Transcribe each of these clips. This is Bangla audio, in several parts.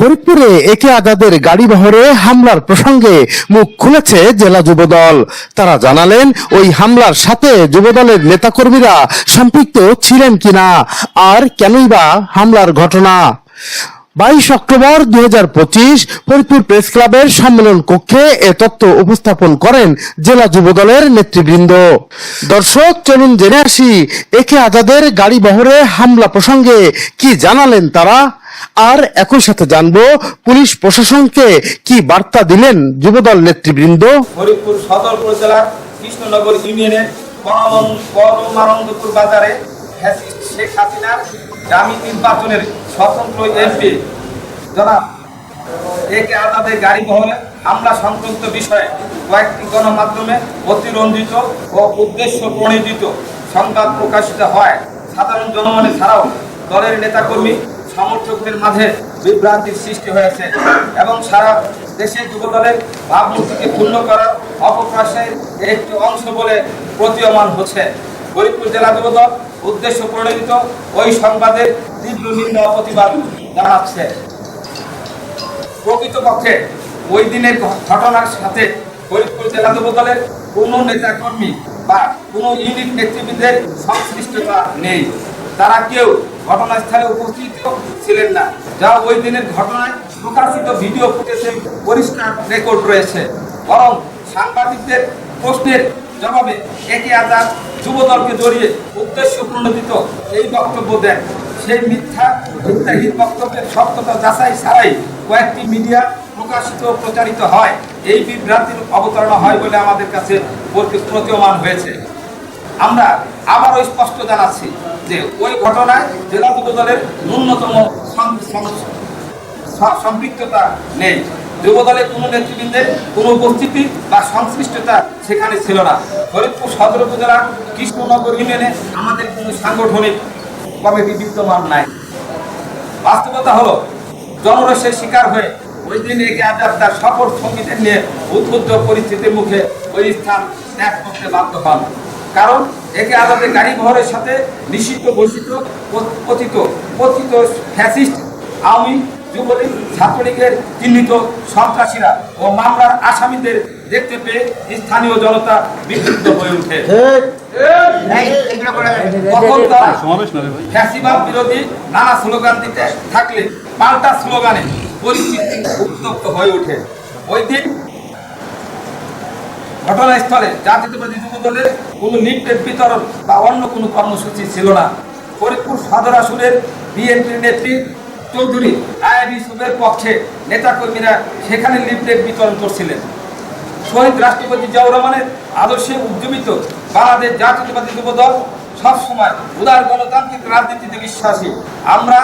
ফরিদপুরে একে আজাদের গাড়ি বহরে হামলার প্রসঙ্গে মুখ খুলেছে জেলা যুবদল। তারা জানালেন, ওই হামলার সাথে যুবদলের নেতাকর্মীরা সম্পৃক্ত ছিলেন কিনা, আর কেনই বা হামলার ঘটনা। বাইশ অক্টোবর দুই ফরিদপুর প্রেস ক্লাবের সম্মেলন কক্ষে এ তথ্য উপস্থাপন করেন জেলা যুবদলের নেতৃবৃন্দ। দর্শক, চলুন জেনে আসি, একে আজাদের গাড়ি বহরে হামলা প্রসঙ্গে কি জানালেন তারা? আর একই সাথে জানব পুলিশ প্রশাসনকে কি বার্তা দিলেন যুবদল নেতৃবৃন্দ? ফরিদপুর সদর উপজেলার কৃষ্ণনগর ইউনিয়নের বাজারে শেখ হাসিনার দামি নির্বাচনের স্বতন্ত্র এমপি। জনাব, একে আজাদের গাড়ি বহরে হামলা সংক্রান্ত বিষয়ে কয়েকটি গণমাধ্যমে অতিরঞ্জিত ও উদ্দেশ্য প্রণোদিত সংবাদ প্রকাশিত হয়। সাধারণ জনগণে ছাড়াও দলের নেতাকর্মী, সমর্থকদের মাঝে বিভ্রান্তির সৃষ্টি হয়েছে এবং সারা দেশের যুবদলের ভাবমূর্তিকে ক্ষুণ্ণ করার অপপ্রয়াসের একটি অংশ বলে প্রতীয়মান হচ্ছে। ফরিদপুর জেলা যুবদল উদ্দেশ্য প্রণোদিত। ওই সংবাদের তীব্র নিম্ন প্রতিবাদ জানাচ্ছে। প্রকৃতপক্ষে ওই দিনের ঘটনার সাথে ফরিদপুর জেলা যুবদলের কোনো নেতাকর্মী বা কোনো ইউনিট নেতৃবৃন্দের সংশ্লিষ্টতা নেই। তারা কেউ ঘটনাস্থলে উপস্থিত ছিলেন না। যা ওই দিনের ঘটনায় প্রকাশিত ভিডিও ফুটেজে পরিষ্কার রেকর্ড রয়েছে। বরং সাংবাদিকদের প্রশ্নের জবাবে একে আজাদ যুবদলকে জড়িয়ে উদ্দেশ্য প্রণোদিত এই বক্তব্য দেন। সেই মিথ্যা মিথ্যাহীন বক্তব্যের সত্যতা যাচাই ছাড়াই কয়েকটি মিডিয়া প্রকাশিত প্রচারিত হয়। এই বিভ্রান্তির অবতারণা হয় বলে আমাদের কাছে প্রতি- প্রতীয়মান হয়েছে। আমরা আবারও স্পষ্ট জানাচ্ছি যে ওই ঘটনায় জেলা যুব দলের ন্যূনতম সম্পৃক্ততা নেই। যুবদলের কোনো নেতৃবৃন্দের কোনো উপস্থিতি বা সংশ্লিষ্টতা সেখানে ছিল না। ফরিদপুর সদর উপজেলার কৃষ্ণনগর ইউনিয়নে আমাদের কোনো সাংগঠনিক কমিটি বিদ্যমান নাই। বাস্তবতা হলো জনরসের শিকার হয়ে ওই দিন একে আজাদ তার সফর সঙ্গীদের নিয়ে উদ্বুদ্ধ পরিস্থিতির মুখে ওই স্থান ত্যাগ করতে বাধ্য হন। কারণ একে আজাদের গাড়ি ঘরের সাথে নিষিদ্ধ ঘোষিত, কথিত পতিত ফ্যাসিস্ট আওয়ামী যুবলীগ ছাত্রলীগের চিহ্নিত সন্ত্রাসীরা ও মামলার আসামিদের দেখতে পেয়ে স্থানীয় জনতা বিক্ষুব্ধ হয়ে ওঠে। ফ্যাসিবাদ বিরোধী নানা স্লোগান দিতে থাকলে পাল্টা স্লোগানে পরিস্থিতি উত্তপ্ত হয়ে ওঠে। ওই দিন ঘটনাস্থলে জাতীয়তাবাদী যুব দলের কোনো লিফটের বিতরণ বা অন্য কোনো কর্মসূচি ছিল না। ফরিদপুর সদর আসনের বিএনপির নেত্রী চৌধুরী আয়াব ইউসুফের পক্ষে নেতাকর্মীরা সেখানে লিফলেট বিতরণ করছিলেন। শহীদ রাষ্ট্রপতি জিয়াউর রহমানের আদর্শে উদ্যমিত বাংলাদেশ জাতীয়তাবাদী যুব দল সবসময় উদার গণতান্ত্রিক রাজনীতিতে বিশ্বাসী। আমরা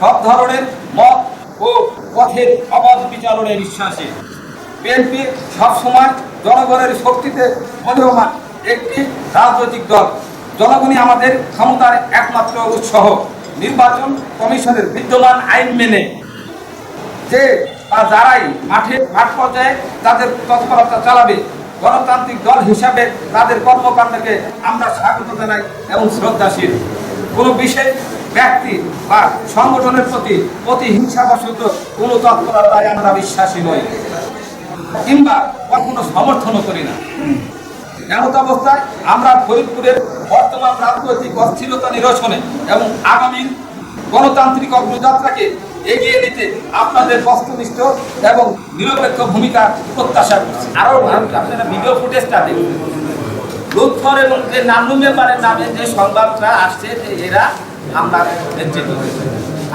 সব ধরনের মত ও পথের অবাধ বিচারণে বিশ্বাসী। বিএনপি সবসময় জনগণের শক্তিতে মূল্যমান একটি রাজনৈতিক দল। জনগণই আমাদের ক্ষমতার একমাত্র উৎসাহ নির্বাচন কমিশনের বিদ্যমান আইন মেনে যে যারাই মাঠে, মাঠ পর্যায়ে তাদের তৎপরতা চালাবে, গণতান্ত্রিক দল হিসাবে তাদের কর্মকাণ্ডকে আমরা স্বাগত জানাই এবং শ্রদ্ধাশীল। কোনো বিশেষ ব্যক্তি বা সংগঠনের প্রতি অতি প্রতিহিংসাবশত কোনো তৎপরতায় আমরা বিশ্বাসী নই, কিংবা কখনো সমর্থনও করি না। এমত অবস্থায় আমরা ফরিদপুরের বর্তমান রাজনৈতিক অস্থিরতা নিরসনে এবং আগামী গণতান্ত্রিক অগ্রযাত্রাকে এগিয়ে নিতে আপনাদের বস্তুনিষ্ঠ এবং নিরপেক্ষ ভূমিকা প্রত্যাশা করছি। আরও আপনারা ভিডিও ফুটেজটা দেখুন। লুৎফর এবং যে নান্নু মেম্বারের নামে যে সংবাদটা আসছে যে এরা আমরা নেতৃত্ব দিচ্ছে।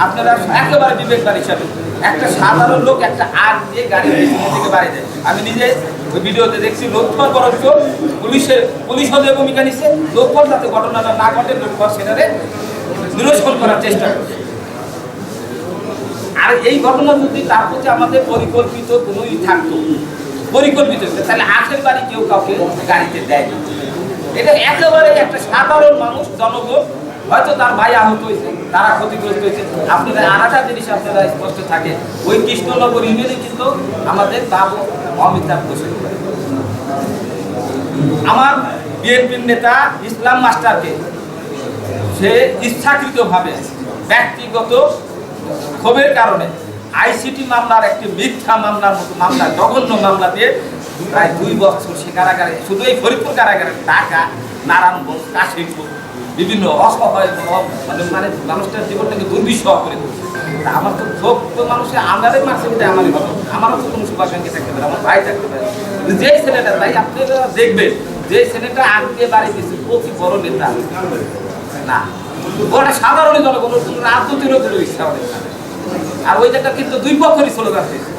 আপনারা একেবারে বিবেকবার হিসাবে একটা সাধারণ লোক একটা আগ দিয়ে গাড়ি থেকে বাড়ি দেয়। আমি নিজে ওই ভিডিওতে দেখছি লোকফর বরঞ্চ পুলিশের পুলিশও যে ভূমিকা নিচ্ছে লোকফর যাতে ঘটনাটা না ঘটে লোকফর সেটারে নিরসন করার চেষ্টা করছে। আর এই ঘটনা যদি তার প্রতি আমাদের পরিকল্পিত কোনো ই থাকতো, পরিকল্পিত তাহলে আখের বাড়ি কেউ কাউকে গাড়িতে দেয় না এটা একেবারে একটা সাধারণ মানুষ, জনগণ হয়তো তার ভাই আহত হয়েছে, তারা ক্ষতিগ্রস্ত হয়েছে আপনারা আর একটা জিনিস আপনারা স্পষ্ট থাকে ওই কৃষ্ণনগর ইউনিয়নে কিন্তু আমাদের বাবু অমিতাভ বাড়ি। আমার বিএনপির নেতা ইসলাম মাস্টারকে সে ইচ্ছাকৃতভাবে ব্যক্তিগত ক্ষোভের কারণে আইসিটি মামলার একটি মিথ্যা মামলার মতো মামলা, জঘন্য মামলা দিয়ে প্রায় দুই বছর সে কারাগারে, শুধু এই ফরিদপুর কারাগারে ঢাকা নারায়ণগঞ্জ, কাশিমপুর বিভিন্ন ম- মানে মানে মানুষটার জীবনটাকে দুর্বিষহ করে দিচ্ছে আমার তো সব তো মানুষে আমাদের মাসে কিন্তু আমারই আমারও তো কোনো শুভাকাঙ্ক্ষী থাকতে পারে, আমার ভাই থাকতে পারে। যেই ছেলেটা তাই আপনারা দেখবেন যে ছেলেটা আগে বাড়ি দিচ্ছে ও কি বড় নেতা? না। ওটা সাধারণ জনগণ রাজনীতিরও কোনো ইচ্ছা হবে আর ওই জায়গা কিন্তু দুই পক্ষেরই স্লোগান দিয়েছে